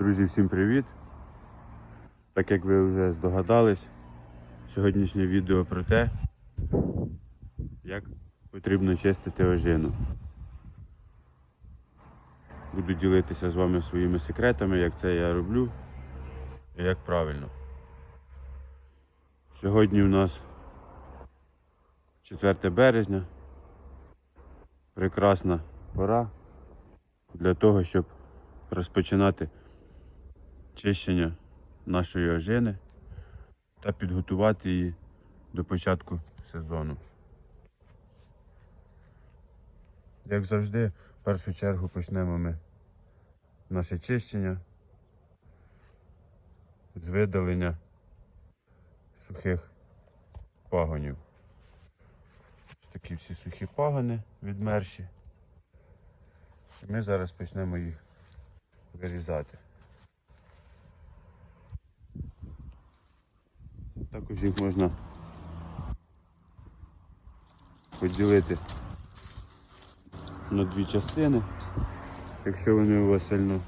Друзі, всім привіт! Так як ви вже здогадались, сьогоднішнє відео про те, як потрібно чистити ожину. Буду ділитися з вами своїми секретами, як це я роблю і як правильно. Сьогодні у нас 4 березня. Прекрасна пора для того, щоб розпочинати чищення нашої ожини та підготувати її до початку сезону. Як завжди, в першу чергу почнемо ми наше чищення з видалення сухих пагонів. Такі всі сухі пагони відмерші. Ми зараз почнемо їх вирізати. Також їх можна поділити на дві частини. Якщо вони у вас сильно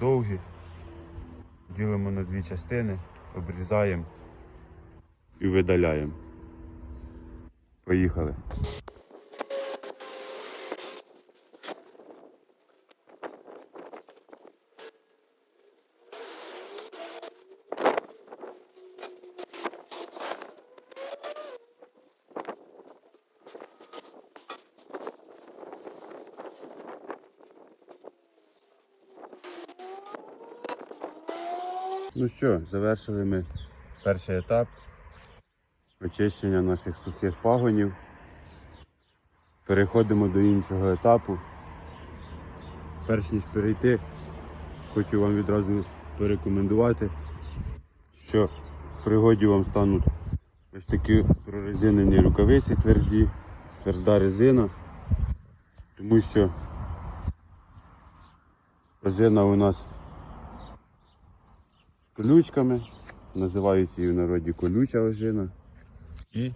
довгі, ділимо на дві частини, обрізаємо і видаляємо. Поїхали. Ну що, завершили ми перший етап очищення наших сухих пагонів. Переходимо до іншого етапу. Перш ніж перейти, хочу вам відразу порекомендувати, що в пригоді вам стануть ось такі прорезинені рукавиці тверді, тверда резина, тому що резина у нас колючками, називають її в народі колюча ожина. І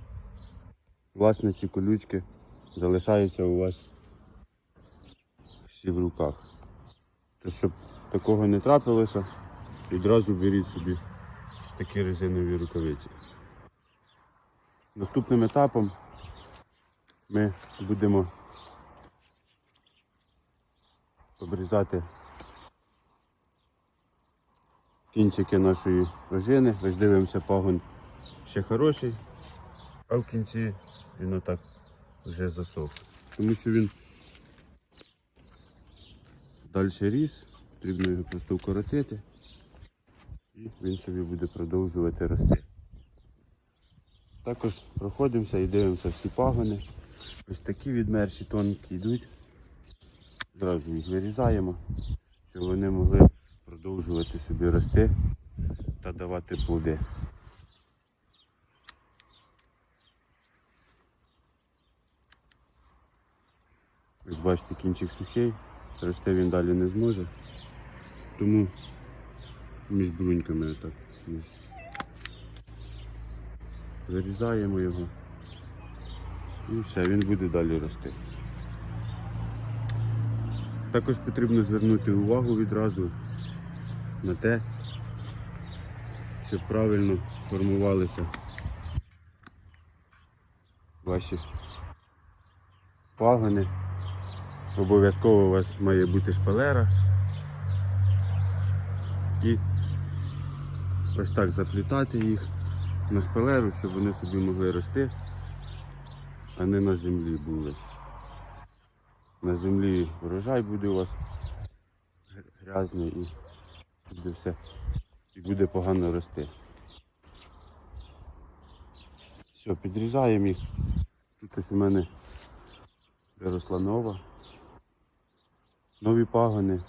власне ці колючки залишаються у вас всі в руках. То щоб такого не трапилося, відразу беріть собі такі резинові рукавиці. Наступним етапом ми будемо обрізати кінчики нашої ожини. Ось дивимося, пагон ще хороший, а в кінці він отак вже засох. Тому що він далі ріс, потрібно його просто вкоротити і він собі буде продовжувати рости. Також проходимося і дивимося всі пагони. Ось такі відмерші тонкі йдуть. Зразу їх вирізаємо, щоб вони могли продовжувати собі рости та давати плоди. Ось бачите, кінчик сухий, рости він далі не зможе. Тому між бруньками отак. Вирізаємо його. І все, він буде далі рости. Також потрібно звернути увагу відразу на те, щоб правильно формувалися ваші пагони. Обов'язково у вас має бути шпалера. І ось так заплітати їх на шпалеру, щоб вони собі могли рости, а не на землі були. На землі врожай буде у вас грязний буде все і буде погано рости. Все, підрізаємо їх. Тут ось у мене виросла нова. Нові пагони.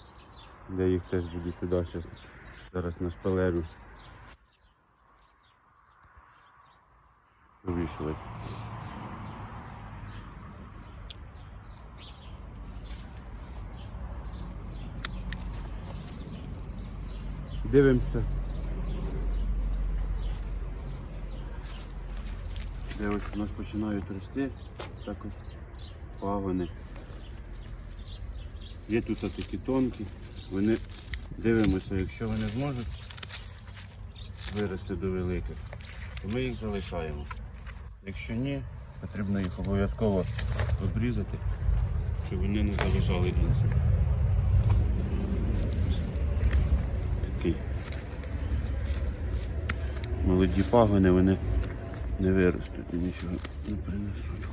Я їх теж буду сюди щас, зараз на шпалеру повішувати. Дивимося. Де ось у нас починають рости також пагони. Є тут такі тонкі, вони Дивимося, якщо вони зможуть вирости до великих, то ми їх залишаємо. Якщо ні, потрібно їх обов'язково обрізати, щоб вони не заважали іншим. Такий. Молоді пагони, вони не виростуть і нічого не принесуть.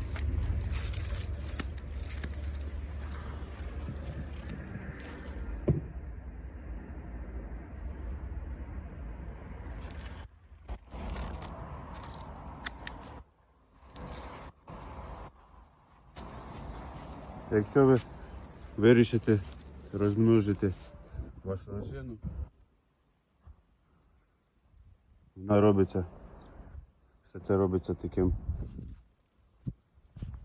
Якщо ви вирішите розмножити вашу ожину, вона робиться, все це робиться таким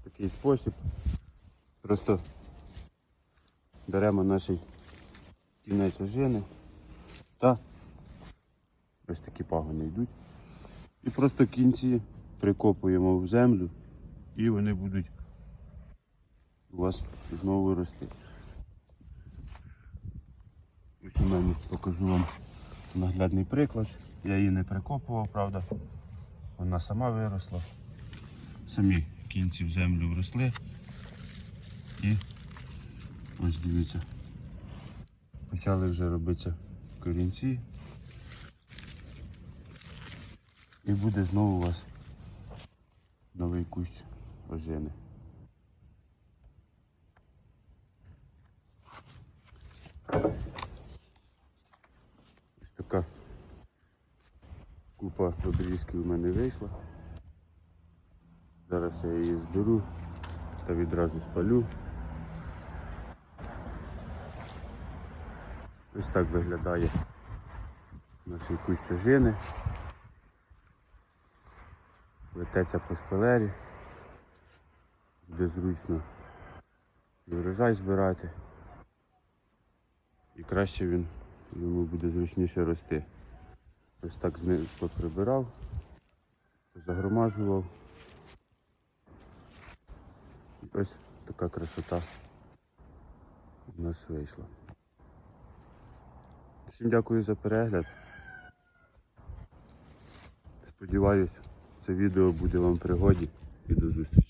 такий спосіб. Просто беремо наш кінець ожини та ось такі пагони йдуть. І просто кінці прикопуємо в землю і вони будуть у вас знову рости. Ось у мене покажу вам наглядний приклад. Я її не прикопував, правда. Вона сама виросла. Самі кінці в землю вросли. І ось дивіться. Почали вже робитися корінці. І буде знову у вас новий кущ ожини. Ось така купа обрізків у мене вийшла. Зараз я її зберу та відразу спалю. Ось так виглядає наш кущ ожини. Плететься по шпалері. Буде зручно і врожай збирати. І краще він йому буде зручніше рости. Ось так знизу поприбирав, загромаджував. І ось така красота у нас вийшла. Всім дякую за перегляд. Сподіваюсь, це відео буде вам пригоді і до зустрічі.